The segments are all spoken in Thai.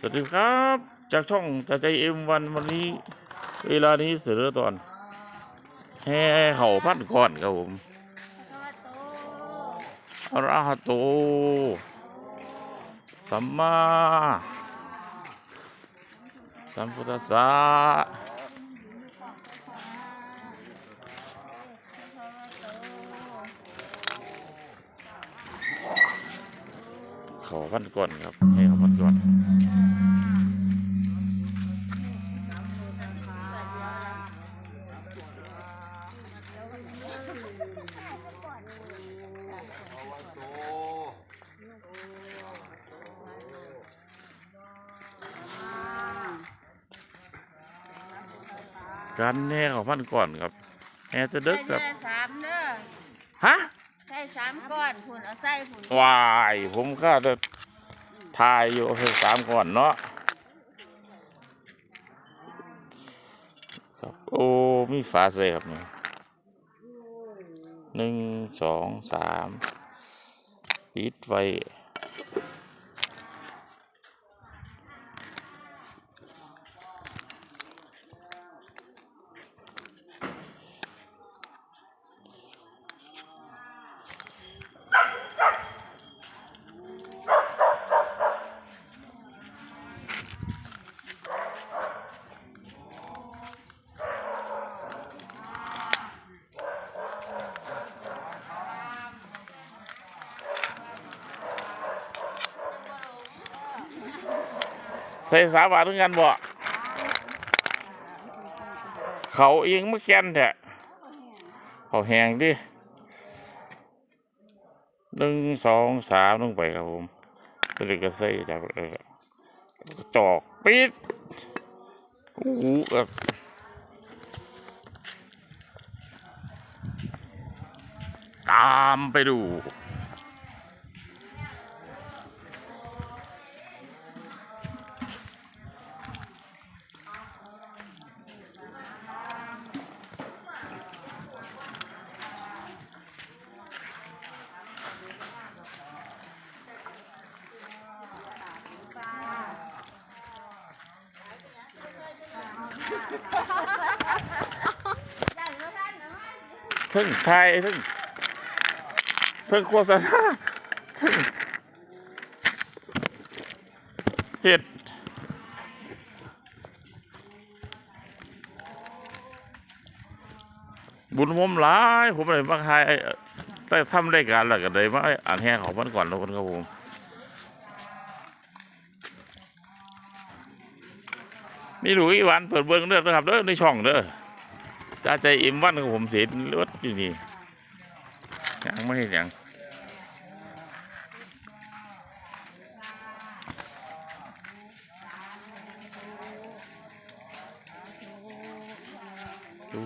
สวัสดีครับ จากช่องจะใจเอ็มวันวันนี้ เวลานี้เสือตอนแห่เข่าพันก่อนครับผมอะระหะโตสัมมาสัมพุทธัสสะเข่าพันก่อนครับให้เข่าพันก่อน การแห่เข่าพันก่อนครับแห่จะเดึกครับใส่สามเด้อฮะใส่สามก้อนผุนเอาใส่ผุนวายผมก็จะทายอยู่เอาไปสามก่อนเนาะครับโอ้มีฝาเสครับนี่หนึ่งสองสามปิดไว้ ใส่สามบาทเหมือนกันบ่เขาเองมาแกนแท้เขาแหงดิหนึ่งสองสามลงไปครับผมเด็กก็ใส่จากเออจอกปิดโอ้โหแบบตามไปดู ทึ่งไทยทึ่งทึ่งโฆษณาทึ่งเห็ดบุญผมหลาย ผมเลยมาขายได้ทำได้การแล้วก็เลยมาอ่านแห้งของมันก่อนแล้วคนครับผม มีหลุยหวานเปิดเบิ้งเด้อนะครับเด้อในช่องเด้อจ้าใจอิ่มวันของผมเสียรถอยู่นี่ยังไม่เห็นยังดู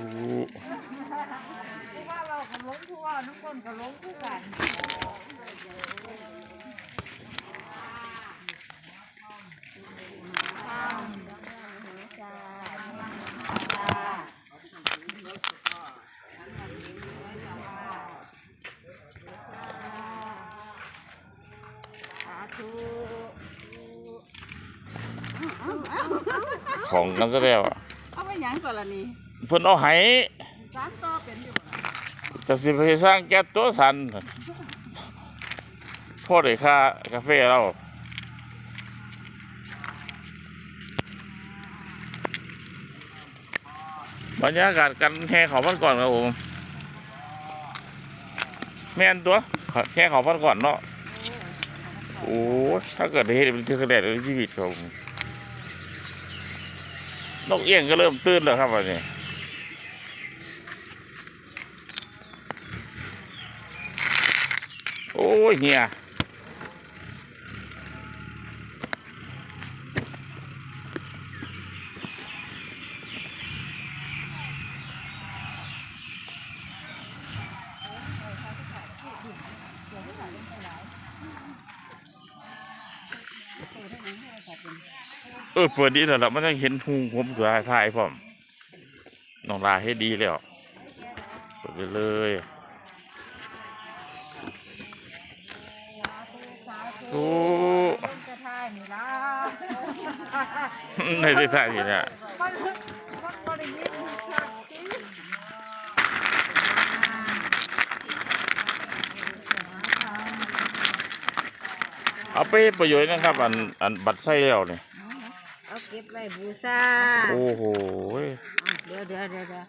ว่าเราขล้มทั่วทุกคนก็ล้มคู่กัน ของกันซะแล้วอะเอาไปหยังก่อนล่ะนี่เพิ่นเอาไหสามต่อเป็นอยู่บ่ล่ะจะสิไปสร้างแก๊สตัวสันพ่อได้ค่ากาแฟเราบรรยากาศกันแห่เขาพันก่อนครับผมแม่นตัวแห่เขาพันก่อนเนาะโอ้ถ้าเกิดเหตุเป็นที่กระแดดในชีวิตครับผม นกเอี้ยงก็เริ่มตื่นแล้วครับวันนี้โอ้ยเฮีย ออเปิดดีแล้วล่ะมันยังเห็นหูผมเสือถ่ายพร้อมน้องลาให้ดีแล้วเปิดไปเลยสาธุโอ้คนจะทายนี่ล่ะในที่ท่าอยู่เนี่ยมันมันบ่ได้ยินครับสิเอาไปประโยชน์นะครับ อันอันบัตรไส้แล้วนี่ เอาเก็บไว้บูชาโอ้โหเดี๋ยวเดี๋ยวเดี๋ยวเดี๋ยวอะ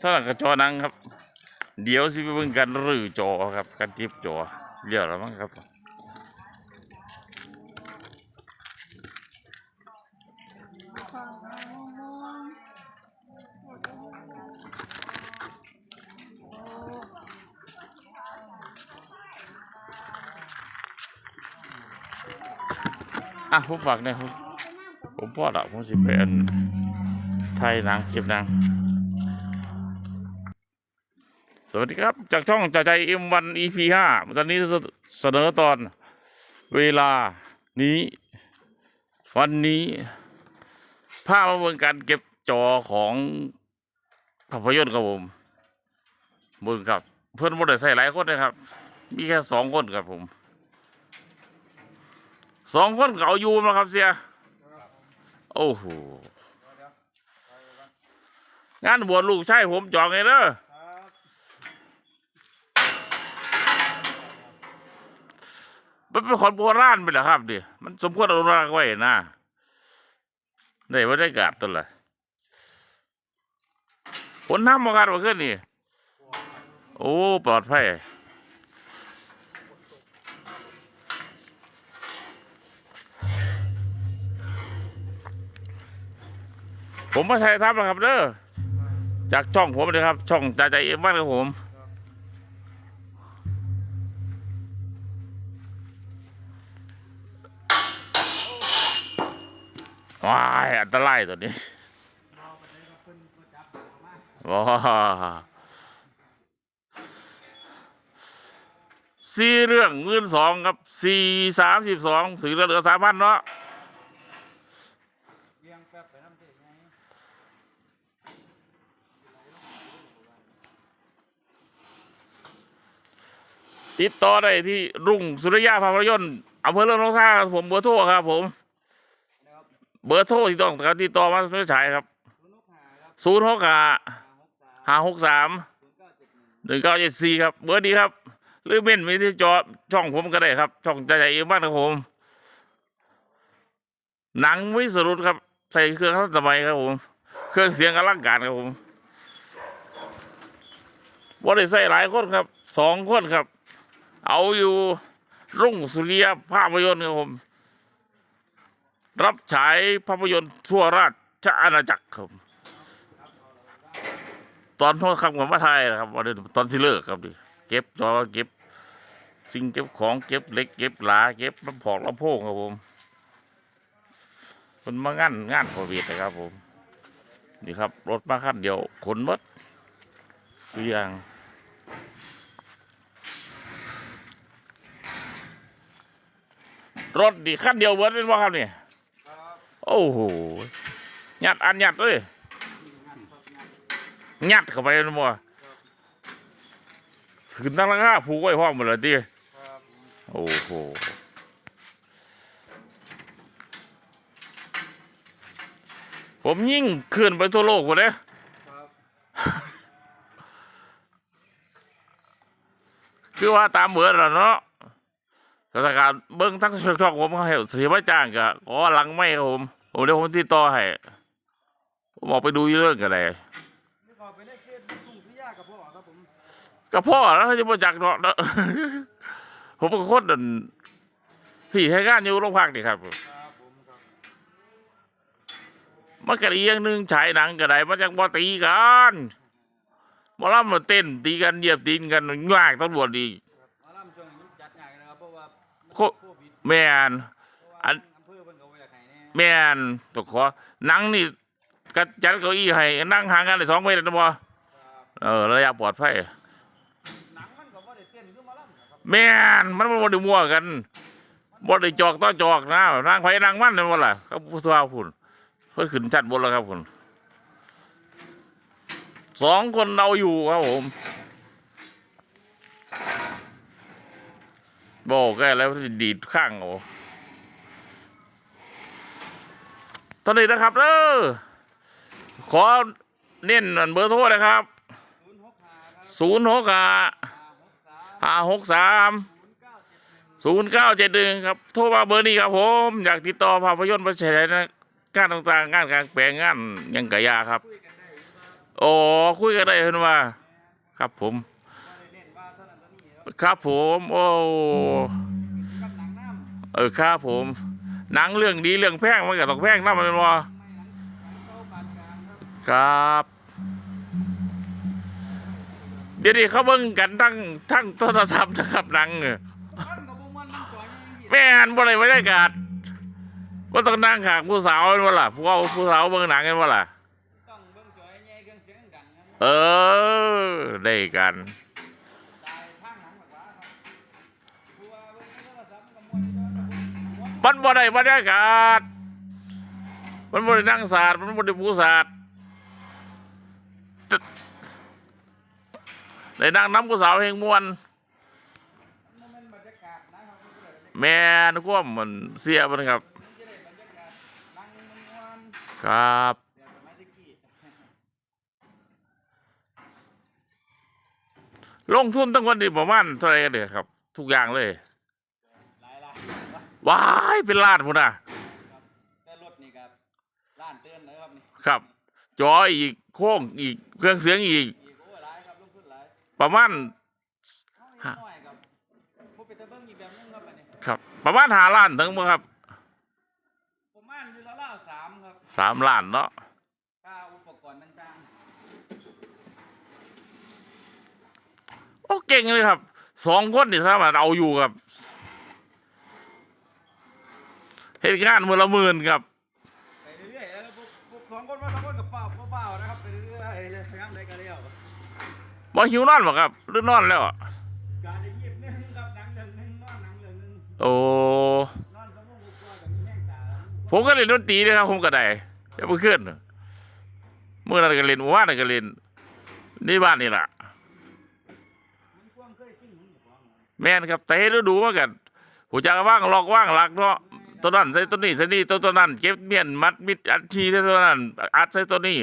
ถ้าหลังกระจอนังครับ เดี๋ยวสิไปเบิ่งกันรื้อจอครับกันทิบจอเรียบแล้วมั้งครับ อะผมฝากเนี่ยผมผมพอละผมสิเป็นไทยนังเก็บนังสวัสดีครับ จากช่องจ่าใจเอ็มวันอีพีห้าตอนนี้เสนอตอนเวลานี้ วันนี้ภาพมาเบิ่งการเก็บจอของภาพยนตร์ครับผมเบิ่งครับ เพื่อนบ่ได้ใส่หลายคนนะครับ มีแค่สองคนครับผม สองคนเขาอยู่มาครับเสียโอ้โหงานบวชลูกชายผมจองไงเด้อมันเป็นคนโบราณไปเหรอครับดิมันสมควรอนุรักษ์ไว้นะได้บรรยากาศตัวละผลน้ำมากันมาขึ้นนี่ โอ้ ปลอดภัย ผมมาถ่ายทำนะครับเด้อจากช่องผมเลยครับ ช่องใจใจเอ็มบ้านครับผมว้ายอันตรายตัวนี้ว้าสี่เรื่องเงินสองครับสี่สามสิบสองถึงเหลือสามพันเนาะ ติดต่อได้ที่รุ่งสุริยาภาพยนตร์อำเภอเรื่องนกท่าครับผมเบอร์โทรครับ ผมเบอร์โทรที่ต้องการติดต่อมาไม่ใช่ครับศูนย์หกห้าห้าหกสามหนึ่งเก้าเจ็ดสี่ครับ เบอร์ดีครับ หรือเม่นมีที่จอช่องผมก็ได้ครับ ช่องใจใหญ่บ้านครับผม หนังวิสรุตครับ ใส่เครื่องทันสมัยครับผม เครื่องเสียงอลังการครับผมว่าได้ใส่หลายคนครับสองคนครับ เอาอยู่รุ่งสุริยภาพยนตร์ครับผม รับฉายภาพยนตร์ทั่วราชอาณาจักรครับ ตอนพ่อคำกับมาไทยนะครับวันนี้ตอนที่เลิกครับดิเก็บจอเก็บ สิ่งเก็บของเก็บเล็ก เก็บหลา เก็บลำพอกลำโพงครับผมมันมางานงานโควิดนะครับผม นี่ครับ รถมาคันเดียวขนมดทุกอย่าง รถดีขั้นเดียวเบิร์ดเป็นว่าครับเนี่ยโอ้โหยัดอันยัดเลยยัดเข้าไปนะมัวขึ้นตั้งราคาผูกไว้พร้อมหมดเลยทีโอ้โหผมยิ่งขึ้นไปทั่วโลกหมดเลยคือว่าตามเบอร์แล้วเนาะ สถานการณ์เบิ้งทั้งช่องผมเขาให้เสียว่าจ้างกะขอหลังไม่ครับผมผมเดี๋ยวผมติดต่อให้ผมออกไปดูเรื่องกันเลยนี่ก็ไปในเขตทุ่งพิยากับพ่อครับผมก็พ่อแล้วเขาจะมาจากเนาะผมเป็นคนดันพี่ให้งานอยู่โรงพักนี่ครับครับผมครับมันกระเอียงหนึ่งฉายหนังก็ได้มาจากบ่ตีกันบ่ล่ำมาเต้นตีกันเหยียบตีนกันง่ายตำรวจดี โคแม่นเพราะว่าอันแม่นตกขอหนังนี่กระจัดเก้าอี้ให้นั่งห่างกันได้สองเมตรนะบ่เออระยะปลอดภัยหนังมันก็บ่ได้เต้นคือหมาล่ำนะครับแม่นมันบ่ได้มั่วกันบ่ได้จอกต่อจอกนะนางไผนางมันนั่นบ่ล่ะครับผู้สาวพุ่นเพิ่นขึ้นชั้นบนแล้วครับพุ่นสองคนเอาอยู่ครับผม บอกแกแล้วดีดข้างโอ้ตอนนี้นะครับเออขอเน้นอันเบอร์โทรนะครับศูนย์หกห้าห้าหกสามหกสามศูนย์เก้าเจ็ดหนึ่งครับ โทรมาเบอร์นี้ครับผม อยากติดต่อภาพยนตร์ประเฉยนงานต่างๆ งานกลางแปลงงานยังกะยาครับคุยกันได้อยู่ครับโอ้คุยกันได้เห็นว่า ครับผม ครับผม โอ้เออครับผม หนังเรื่องดีเรื่องแพงมันก็ต้องแพงนะมันว่ามันังเก้าปานกลางครับ เดี๋ยวนี้เขาเบิ่งกันทั้งทั้งโทรศัพท์นะครับหนังเนี่ยมันบ่อยยังแม่นบ่ได้บรรยากาศว่าต้องนั่งขางผู้สาวกันวะล่ะพวกเอาผู้สาวเบิ่งหนังกันวะล่ะเออ ได้กัน มันบ่ได้บรรยากาศ มันบ่ได้นั่งศาสตร์มันบ่ได้ผู้ศาสตร์ได้นั่งน้ำผู้สาวแห่งมวน แม่นควมมันเสียมันครับ ครับลงทุนตั้งวันนี้ประมาณเท่าไรกันเด้อครับ ทุกอย่างเลย หลายล้านครับ ว้ายเป็นล้านพุ่นน่ะแต่รถนี่ครับล้านเตือนนะครับนี่ครับ จออีกโค้งอีกเครื่องเสียงอีก อีกโอ้หลายครับลงทุนหลายประมาณเฮาอีกน้อยครับผู้เป็นตะเบิ่งอีกแบบนึงครับอันนี้ครับ ประมาณหาล้านถึงบ่ครับประมาณอยู่ละล่าสามครับสามล้านเนาะค่าอุปกรณ์ต่างโอ้เก่งเลยครับสองคนนี่สามารถเอาอยู่ครับ เหตุการณ์มือละหมื่นครับๆไปเรื่อยๆแล้วพวกพวกสองคนว่าสองคนกับเปล่าเปล่าๆนะครับไปเรื่อยๆเลยพยายามได้กันเดียวบ่หิวนอนบ่ครับหรือนอนแล้วอะการได้ยิบหนึงครับหนังเรื่องหนึงนอนหนังเรื่องหนึงโอ้นอนสมองกลัวกับแม่งตาแล้วผมก็เล่นดนตรีนะครับผมก็ได้จะไปขึ้นเมื่อนั้นก็เล่นเมื่อวานนนก็เล่นนี่บ้านนี่แหละมันความเคยชินของเจ้าของนะแม่นครับแต่ให้เราดูมากันหูจักว่างลอกว่างหลักเนาะ ตัวนั้นใส่ตัวนี้ใส่นี่ตัวตัวนั้นเก็บเมียนมัดมิดอัดทีใส่ตัวนั้นอัดใส่ตัวนี้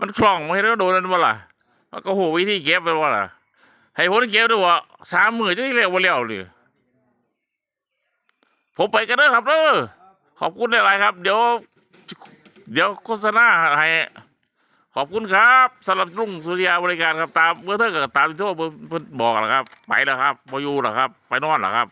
มันคล่องไมาให้เราโดนนั่นบ่ล่ะมันก็โหวิธีเก็บเป็นว่ล่ะให้ผลเก็บด้วยว่าสามหมือจะได้เร็วบ่เร็วเลยผมไปกันเด้อครับเด้อขอบคุณหลายๆครับ เดี๋ยว เดี๋ยวโฆษณาให้ขอบคุณครับสำหรับรุ่งสุริยาบริการครับตามเมื่อเธอกับตามที่โทรเพิ่นบอกแล้วครับ ไปแล้วครับพออยู่แล้วครับ ไปนอนแล้วครับ